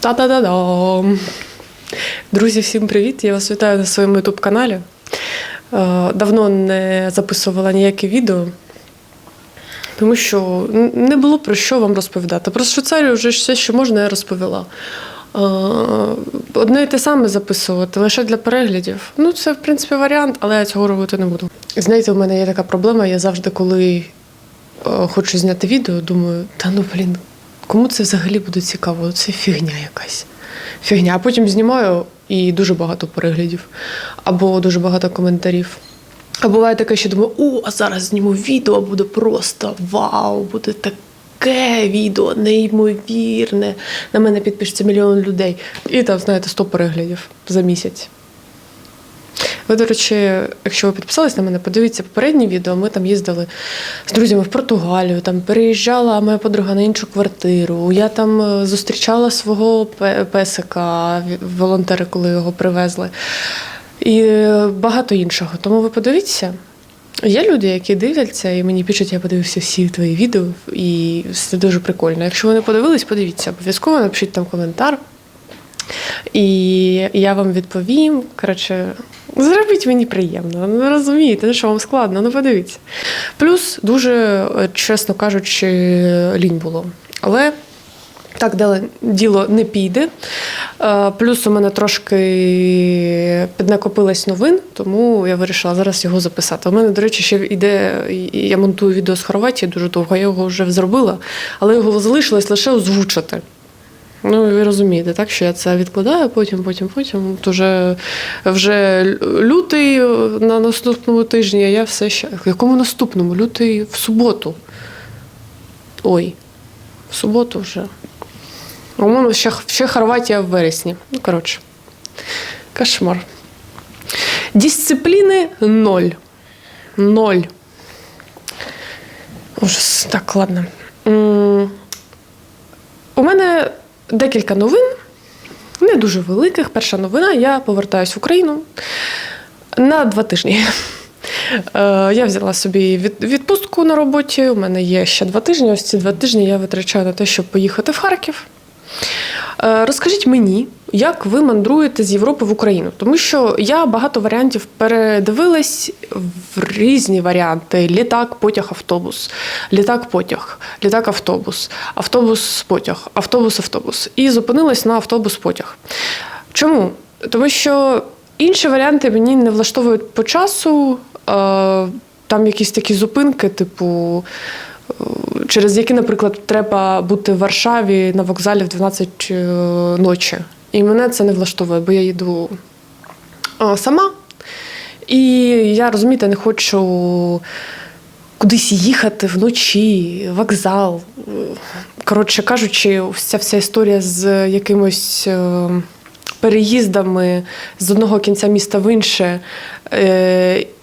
Та-да-да-дам! Друзі, всім привіт! Я вас вітаю на своєму youtube каналі. Е, Давно не записувала ніяке відео, тому що не було про що вам розповідати. Про Швейцарію вже все, що можна, я розповіла. Е, Одне і те саме записувати лише для переглядів. Ну, це, в принципі, варіант, але я цього робити не буду. Знаєте, у мене є така проблема. Я завжди, коли е, хочу зняти відео, думаю, та ну блін, кому це взагалі буде цікаво? Це фігня якась. Фігня. А потім знімаю і дуже багато переглядів, або дуже багато коментарів. А буває таке, що думаю, о, а зараз зніму відео, буде просто вау, буде таке відео, неймовірне. На мене підпишеться мільйон людей. І там, знаєте, 100 переглядів за місяць. Ви, до речі, якщо ви підписались на мене, подивіться попереднє відео. Ми там їздили з друзями в Португалію, там переїжджала моя подруга на іншу квартиру. Я там е, зустрічала свого песика, волонтери, коли його привезли. І е, багато іншого. Тому ви подивіться. Є люди, які дивляться, і мені пишуть, я подивився всі твої відео, і це дуже прикольно. Якщо ви не подивились, подивіться. Обов'язково напишіть там коментар. І я вам відповім. Коротше, зробіть мені приємно. Ну розумієте, ну що вам складно, ну подивіться. Плюс, дуже, е, чесно кажучи, лінь було. Але так далі діло не піде. Е, Плюс у мене трошки піднакопилось новин, тому я вирішила зараз його записати. У мене, до речі, ще йде, я монтую відео з Хорватії дуже довго, я його вже зробила, але його залишилось лише озвучити. Ну, ви розумієте, так що я це відкладаю, потім, потім, потім. От уже вже лютий на наступному тижні, а я все ще. Якому наступному? Лютий в суботу. Ой, в суботу вже. По-моєму, ще, ще Хорватія в вересні. Ну, коротше, кошмар. Дисципліни ноль. Ноль. Ужас. Так, ладно. М, У мене декілька новин, не дуже великих. Перша новина: я повертаюсь в Україну на два тижні. Е, Я взяла собі від- відпустку на роботі. У мене є ще два тижні. Ось ці два тижні я витрачаю на те, щоб поїхати в Харків. Е, Розкажіть мені, як ви мандруєте з Європи в Україну? Тому що я багато варіантів передивилась в різні варіанти: літак, потяг, автобус, літак, потяг, літак, автобус, автобус, потяг, автобус, автобус. І зупинилась на автобус, потяг. Чому? Тому що інші варіанти мені не влаштовують по часу. Е, Там якісь такі зупинки, типу, через які, наприклад, треба бути в Варшаві на вокзалі в 12 е, ночі. І мене це не влаштовує, бо я їду е, сама. І я розумієте, не хочу кудись їхати вночі, вокзал. Е, Коротше кажучи, ця вся історія з якимось е, переїздами з одного кінця міста в інше.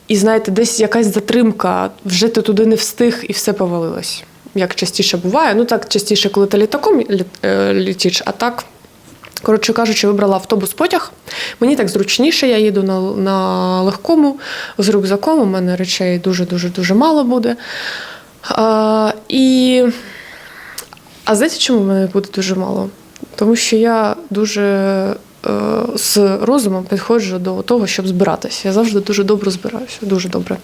І знаєте, десь якась затримка, вже ти туди не встиг і все повалилось. Як частіше буває. Ну так частіше, коли ти літаком лі- е, а так. Коротше кажучи, вибрала автобус потяг. Мені так зручніше, я їду на, на легкому з рюкзаком. У мене речей дуже-дуже дуже мало буде. А, і... а знаєте, чому в мене буде дуже мало? Тому що я дуже з розумом підходжу до того, щоб збиратися. Я завжди дуже добре збираюся, дуже добре.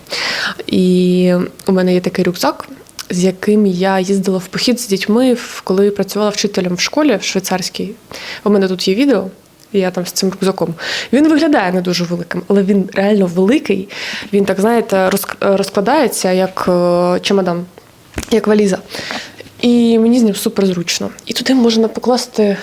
І у мене є такий рюкзак, з яким я їздила в похід з дітьми, коли працювала вчителем в школі в швейцарській. У мене тут є відео. Я там з цим рюкзаком. Він виглядає не дуже великим, але він реально великий. Він так, знаєте, розкладається як е, чемодан, як валіза. І мені з ним супер зручно. І туди можна покласти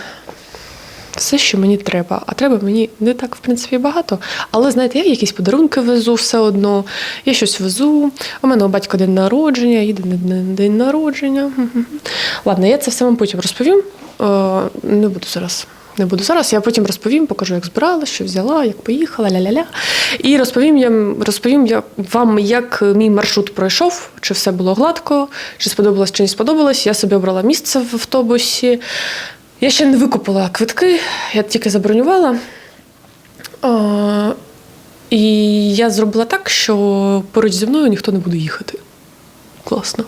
все, що мені треба. А треба мені не так, в принципі, багато. Але знаєте, я якісь подарунки везу все одно, я щось везу. У мене у батька день народження, їде на день- народження. Ладно, я це все вам потім розповім. Е, Не буду зараз. Не буду зараз. Я потім розповім, покажу, як збирала, що взяла, як поїхала, ля-ля-ля. І розповім я розповім я вам, як мій маршрут пройшов, чи все було гладко, чи сподобалось, чи не сподобалось. Я собі обрала місце в автобусі. Я ще не викупила квитки, я тільки забронювала. І я зробила так, що поруч зі мною ніхто не буде їхати. Класно.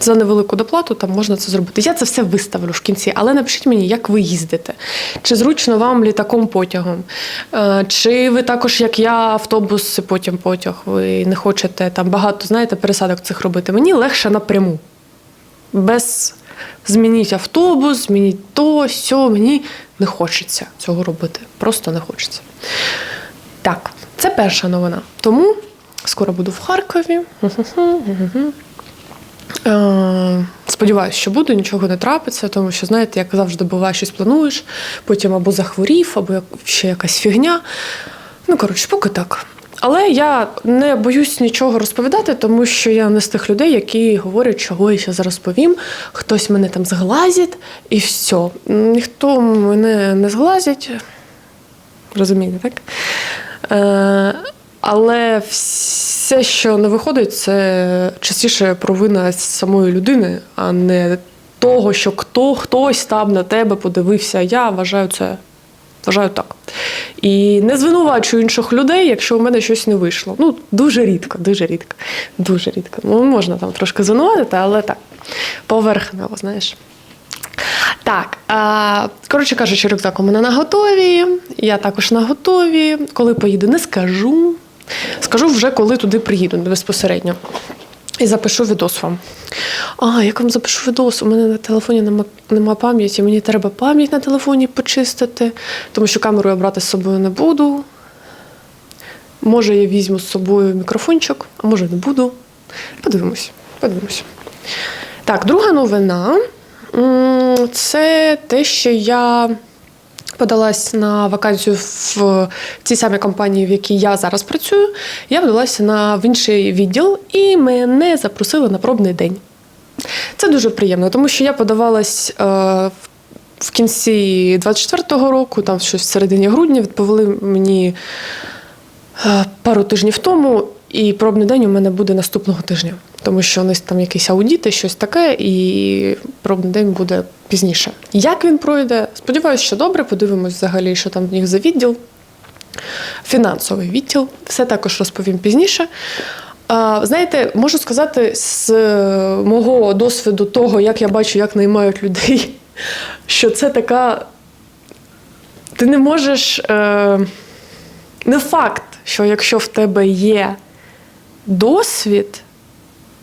За невелику доплату там можна це зробити. Я це все виставлю в кінці, але напишіть мені, як ви їздите. Чи зручно вам літаком потягом? Чи ви також, як я, автобус, потім потяг, ви не хочете там багато, знаєте, пересадок цих робити. Мені легше напряму. Без змініть автобус, змініть то, сьо. Мені не хочеться цього робити. Просто не хочеться. Так, це перша новина. Тому скоро буду в Харкові. Е, Сподіваюсь, що буду, нічого не трапиться, тому що, знаєте, як завжди буває, щось плануєш, потім або захворів, або ще якась фігня. Ну, коротше, поки так. Але я не боюсь нічого розповідати, тому що я не з тих людей, які говорять, чого я зараз розповім. Хтось мене там зглазить і все. Ніхто мене не зглазить. Розумієте, так? Е, але все, що не виходить, це частіше провина самої людини, а не того, що хто, хтось там на тебе подивився. Я вважаю це. Вважаю так. І не звинувачую інших людей, якщо у мене щось не вийшло. Ну, дуже рідко, дуже рідко. Дуже рідко. Ну, можна там трошки звинуватити, але так, поверхнево, знаєш. Так, коротше кажучи, рюкзак у мене на готові. Я також на готові. Коли поїду, не скажу. Скажу вже, коли туди приїду безпосередньо. І запишу відос вам. А, як вам запишу відос? У мене на телефоні нема, нема пам'яті. Мені треба пам'ять на телефоні почистити, тому що камеру я брати з собою не буду. Може, я візьму з собою мікрофончик, а може не буду. Подивимось. Подивимось. Так, друга новина. Це те, що я подалась на вакансію в цій самій компанії, в якій я зараз працюю. Я подалася на в інший відділ і мене запросили на пробний день. Це дуже приємно, тому що я подавалась е, в- в кінці 24-го року, там щось в середині грудня, відповіли мені е, пару тижнів тому, і пробний день у мене буде наступного тижня, тому що у там якісь аудіти, щось таке, і пробний день буде пізніше. Як він пройде? Сподіваюся, що добре. Подивимось взагалі, що там в них за відділ. Фінансовий відділ, все також розповім пізніше. Знаєте, можу сказати з е, мого досвіду того, як я бачу, як наймають людей, що це така. Ти не можеш. Е... Не факт, що якщо в тебе є досвід,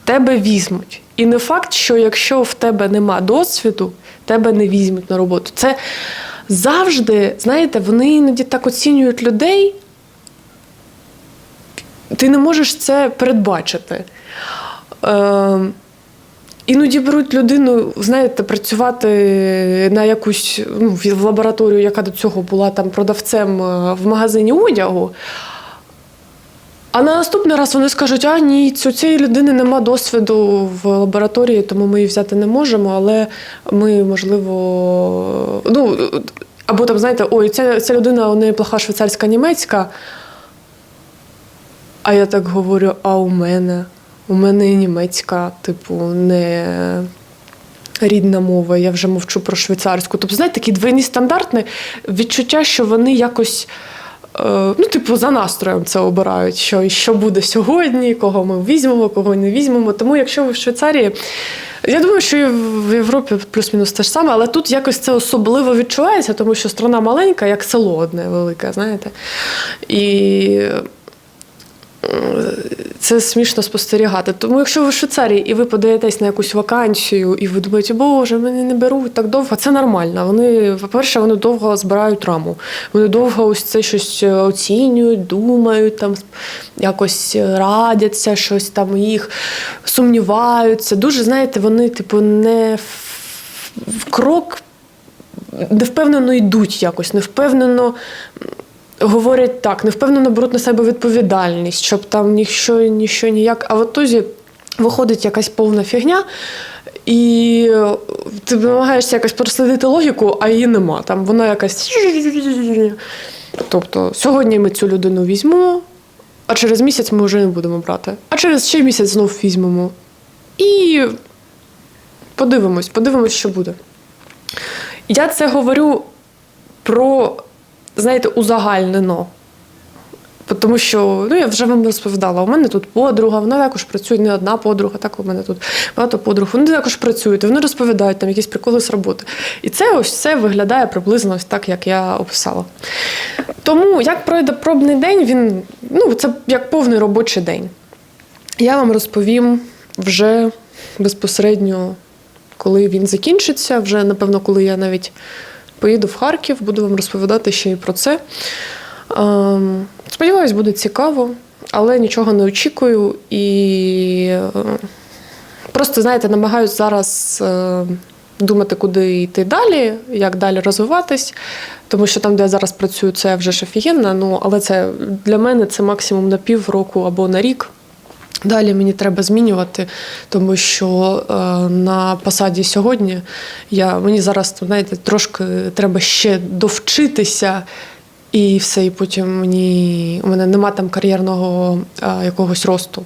тебе візьмуть. І не факт, що якщо в тебе нема досвіду, тебе не візьмуть на роботу. Це завжди, знаєте, вони іноді так оцінюють людей. Ти не можеш це передбачити. Е, Іноді беруть людину, знаєте, працювати на якусь ну, в лабораторію, яка до цього була там продавцем е, в магазині одягу. А на наступний раз вони скажуть: а ні, у цієї людини нема досвіду в лабораторії, тому ми її взяти не можемо, але ми, можливо, ну, або там, знаєте, ой, ця, ця людина у неї плоха швейцарська німецька. А я так говорю: а у мене? У мене і німецька, типу, не рідна мова. Я вже мовчу про швейцарську. Тобто, знаєте, такі двойні стандарти, відчуття, що вони якось. Е, Ну, типу, за настроєм це обирають, що, що буде сьогодні, кого ми візьмемо, кого не візьмемо. Тому, якщо ви в Швейцарії, я думаю, що і в Європі плюс-мінус те ж саме, але тут якось це особливо відчувається, тому що страна маленька, як село одне велике, знаєте. І це смішно спостерігати. Тому, якщо ви в Швейцарії і ви подаєтесь на якусь вакансію, і ви думаєте, боже, мене не беруть так довго, це нормально. Вони, по-перше, вони довго збирають раму. Вони довго ось це щось оцінюють, думають, там якось радяться, щось там їх сумніваються. Дуже, знаєте, вони, типу, не в- в крок невпевнено йдуть якось, невпевнено говорять так, невпевнено беруть на себе відповідальність, щоб там ніщо, ніщо ніяк. А в отузі виходить якась повна фігня, і ти намагаєшся якось прослідити логіку, а її нема. Там вона якась. Тобто, сьогодні ми цю людину візьмемо, а через місяць ми вже не будемо брати. А через ще місяць знов візьмемо. І подивимось, подивимось, що буде. Я це говорю про, знаєте, узагальнено. Тому що ну я вже вам розповідала, у мене тут подруга, вона також працює не одна подруга, так у мене тут багато подруг. Вони також працюють, вони розповідають там якісь приколи з роботи. І це ось все виглядає приблизно ось так, як я описала. Тому як пройде пробний день, він ну це як повний робочий день. Я вам розповім вже безпосередньо, коли він закінчиться. Вже, напевно, коли я навіть поїду в Харків, буду вам розповідати ще і про це. Ем, Сподіваюсь, буде цікаво, але нічого не очікую і е, просто, знаєте, намагаюся зараз е, думати, куди йти далі, як далі розвиватись. Тому що там, де я зараз працюю, це вже ж офігенно, ну, але це для мене це максимум на пів року або на рік. Далі мені треба змінювати, тому що е, на посаді сьогодні я, мені зараз, знаєте, трошки треба ще довчитися і все, і потім мені у мене нема там кар'єрного е, якогось росту.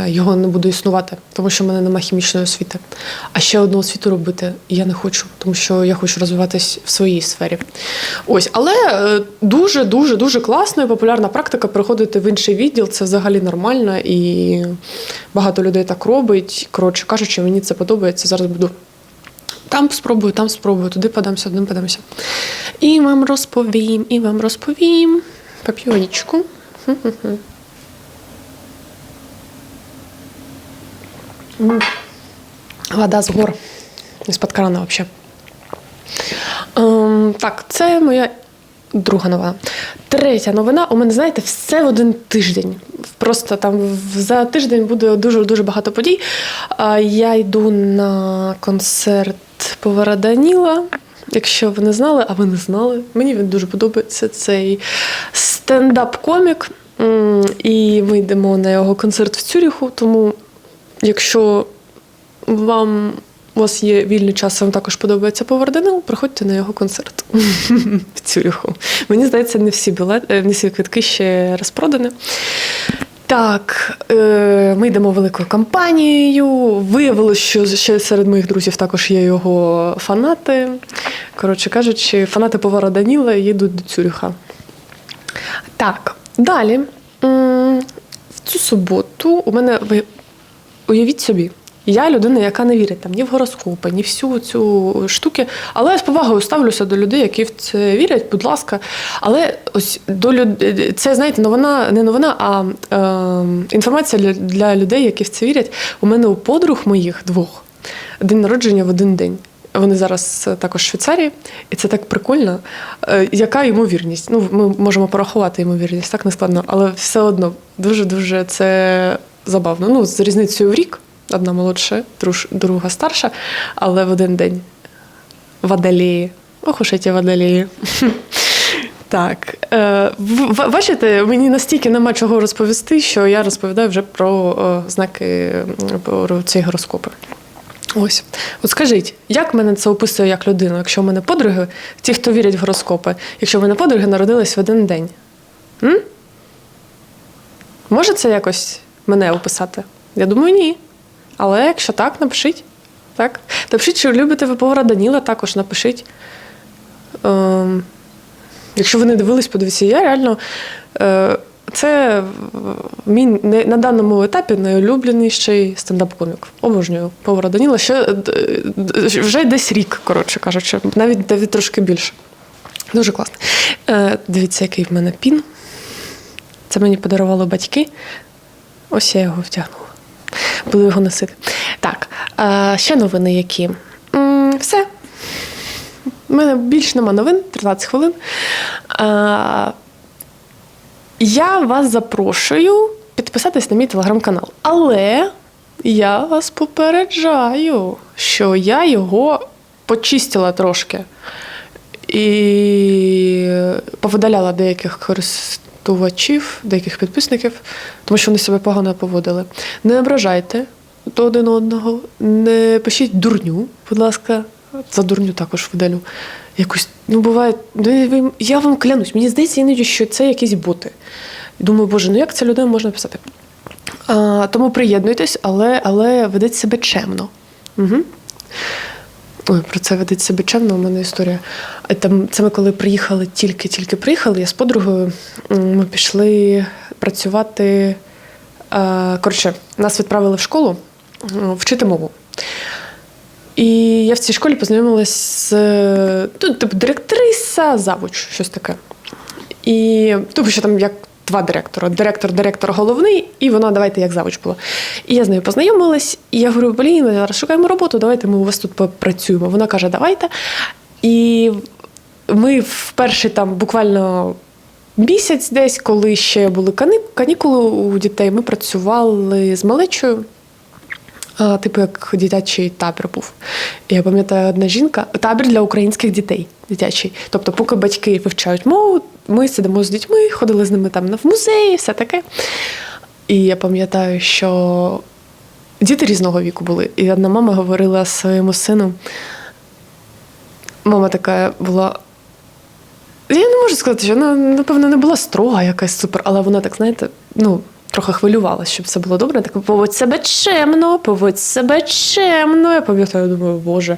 Е, Його не буде існувати, тому що в мене нема хімічної освіти. А ще одну освіту робити я не хочу, тому що я хочу розвиватись в своїй сфері. Ось, але е, дуже, дуже, дуже класно і популярна практика переходити в інший відділ. Це взагалі нормально, і багато людей так робить. Коротше кажучи, мені це подобається. Зараз буду там спробую, там спробую, туди подамся, туди подамся. І вам розповім, і вам розповім. Поп'ю водичку. Хм-хм-хм. М. Вода з гор. З-під крана взагалі. Ем, так, це моя друга новина. Третя новина. У мене, знаєте, все в один тиждень. Просто там за тиждень буде дуже дуже багато подій. Я йду на концерт повара Даніла. Якщо ви не знали, а ви не знали, мені він дуже подобається цей стендап-комік. І ми йдемо на його концерт в Цюріху. Тому, якщо вам у вас є вільний час, вам також подобається повардинил, приходьте на його концерт в Цюріху. Мені здається, не всі білети, не всі квитки ще розпродані. Так, е, ми йдемо великою компанією. Виявилося, що ще серед моїх друзів також є його фанати. Коротше кажучи, фанати повара Даніла їдуть до Цюріха. Так, далі. В цю суботу у мене уявіть собі. Я людина, яка не вірить там ні в гороскопи, ні всю цю штуки. Але я з повагою ставлюся до людей, які в це вірять, будь ласка. Але ось до люд... це, знаєте, новина, не новина, а е, інформація для, людей, які в це вірять. У мене у подруг моїх двох день народження в один день. Вони зараз е, також в Швейцарії, і це так прикольно. Е, Яка ймовірність? Ну, ми можемо порахувати ймовірність, так не складно, але все одно дуже-дуже це забавно. Ну, з різницею в рік, одна молодша, друга старша, але в один день. Водолії. Ох уж ці водолії. Так, е, бачите, мені настільки нема чого розповісти, що я розповідаю вже про е, знаки про ці гороскопи. Ось, от скажіть, як мене це описує як людину, якщо в мене подруги, ті, хто вірять в гороскопи, якщо в мене подруги народились в один день? М? Може це якось мене описати? Я думаю, ні. Але якщо так, напишіть. Так? Напишіть, чи любите ви повара Даніла, також напишіть. Ем, якщо ви не дивились, подивіться, я реально. Е, це е, мій на даному етапі найулюбленіший стендап-комік. Обожнюю повара Даніла. Ще е, д- вже десь рік, коротше кажучи, навіть, навіть трошки більше. Дуже класно. Е, дивіться, який в мене пін. Це мені подарували батьки. Ось я його втягнула. Буду його носити. Так, е, ще новини які. Все. У мене більш нема новин, 13 хвилин. Е, я вас запрошую підписатись на мій телеграм-канал. Але я вас попереджаю, що я його почистила трошки і повидаляла деяких користувачів, деяких підписників, тому що вони себе погано поводили. Не ображайте до один одного, не пишіть дурню, будь ласка. За дурню також видалю. Якусь, ну буває, я вам клянусь, мені здається іноді, що це якісь боти. Думаю, боже, ну як це людям можна писати? А, тому приєднуйтесь, але, але ведіть себе чемно. Угу. Про це ведуть себе у мене історія. Там, це ми коли приїхали, тільки-тільки приїхали, я з подругою ми пішли працювати. е, Коротше, нас відправили в школу вчити мову. І я в цій школі познайомилась з е, ну, типу, директриса, завуч, щось таке. І тому що там як два директора: директор, директор головний, і вона давайте як завуч була. І я з нею познайомилась, і я говорю: блін, ми зараз шукаємо роботу, давайте ми у вас тут попрацюємо. Вона каже, давайте. І ми в перший там буквально місяць десь, коли ще були канікули у дітей, ми працювали з малечою. Типу, як дитячий табір був. Я пам'ятаю, одна жінка, табір для українських дітей дитячий. Тобто, поки батьки вивчають мову, ми сидимо з дітьми, ходили з ними там в музеї, все таке. І я пам'ятаю, що діти різного віку були. І одна мама говорила своєму сину. Мама така була. Я не можу сказати, що вона, напевно, не була строга якась супер, але вона так, знаєте, ну, трохи хвилювалася, щоб все було добре. Так поводь себе чемно, поводь себе чемно. Я пам'ятаю, думаю, боже,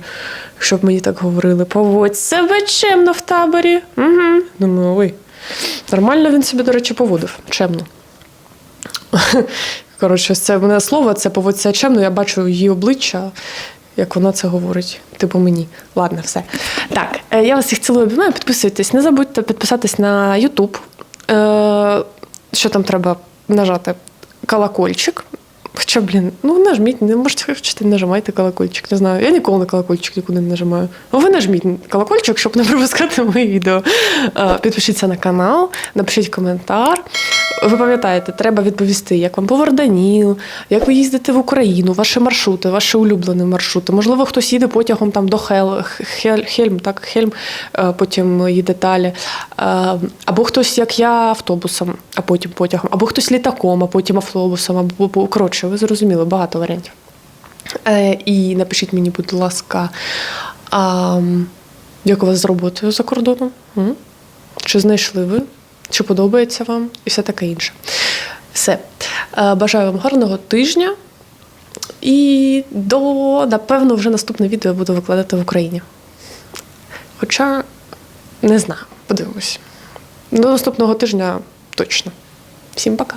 щоб мені так говорили, поводь себе чемно в таборі. Угу. Думаю, ой, нормально він собі, до речі, поводив, чемно. Коротше, це мене слово, це поводь себе чемно, я бачу її обличчя. Як вона це говорить, типу мені. Ладно, все. Так, е, я вас всіх цілую обіймаю. Підписуйтесь. Не забудьте підписатись на YouTube. Е, що там треба нажати? Колокольчик. Хоча, блін, ну нажміть, не можете хочете, нажимайте колокольчик. Не знаю. Я ніколи на колокольчик нікуди не нажимаю. Ну, ви нажміть колокольчик, щоб не пропускати мої відео. Підпишіться на канал, напишіть коментар. Ви пам'ятаєте, треба відповісти, як вам повар Даніл, як ви їздите в Україну, ваші маршрути, ваші улюблені маршрути. Можливо, хтось їде потягом там до Хел, Хель, Хельм, так, Хельм, е, потім їде далі. Е, Або хтось, як я, автобусом, а потім потягом, або хтось літаком, а потім автобусом, або або- коротше, ви зрозуміли, багато варіантів. Е, І напишіть мені, будь ласка, як у вас з роботою за кордоном? Чи знайшли ви? Чи подобається вам? І все таке інше. Все. Е, Бажаю вам гарного тижня. І до, напевно, вже наступне відео буду викладати в Україні. Хоча не знаю, подивимось. До наступного тижня точно. Всім пока.